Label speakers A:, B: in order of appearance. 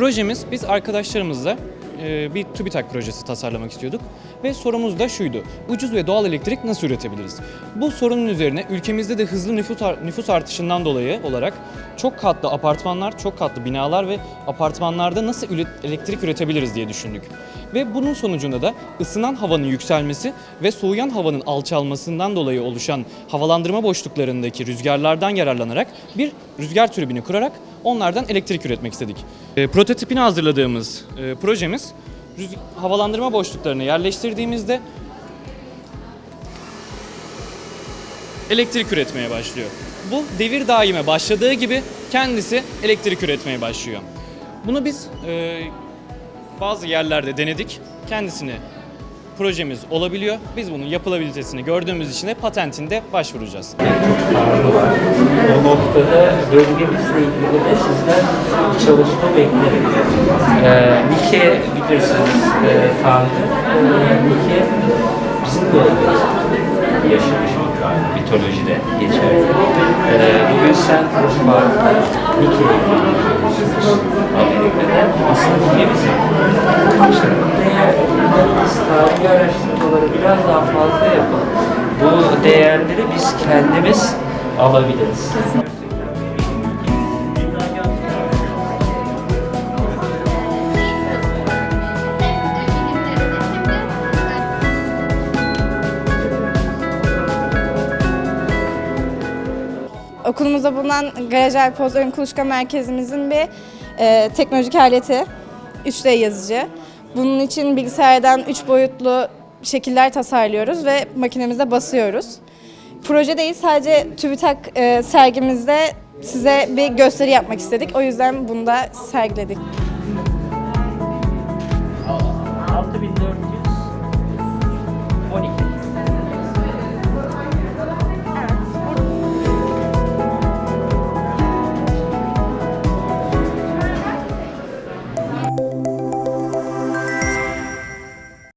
A: projemiz biz arkadaşlarımızla e, bir TÜBİTAK projesi tasarlamak istiyorduk ve sorumuz da şuydu. Ucuz ve doğal elektrik nasıl üretebiliriz? Bu sorunun üzerine ülkemizde de hızlı nüfus, nüfus artışından dolayı olarak çok katlı apartmanlar, çok katlı binalar ve apartmanlarda nasıl elektrik üretebiliriz diye düşündük. Ve bunun sonucunda da ısınan havanın yükselmesi ve soğuyan havanın alçalmasından dolayı oluşan havalandırma boşluklarındaki rüzgarlardan yararlanarak bir rüzgar türbini kurarak onlardan elektrik üretmek istedik. E, prototipini hazırladığımız e, projemiz havalandırma boşluklarını yerleştirdiğimizde elektrik üretmeye başlıyor. Bu devir daime başladığı gibi kendisi elektrik üretmeye başlıyor. Bunu biz e, bazı yerlerde denedik. Kendisini projemiz olabiliyor. Biz bunun yapılabilitesini gördüğümüz için de patentinde başvuracağız.
B: O noktada bölgemizle ilgili de sizden çalışma beklerim. Ee, Nike bilirsiniz e, Tanrı. Ee, Nike bizim bölgemizde yaşamış mitolojide geçer. Ee, bugün sen Park'ta gidiyorsun Amerika'da. Aslında Nike bizim. Biz tarihi araştırmaları biraz daha fazla yapalım. Bu değerleri biz kendimiz alabiliriz.
C: Okulumuzda bulunan Garaj Alpoz Ön Kuluçka Merkezimizin bir e, teknolojik aleti, 3D yazıcı. Bunun için bilgisayardan 3 boyutlu şekiller tasarlıyoruz ve makinemize basıyoruz. Proje değil sadece TÜBİTAK e, sergimizde size bir gösteri yapmak istedik. O yüzden bunu da sergiledik.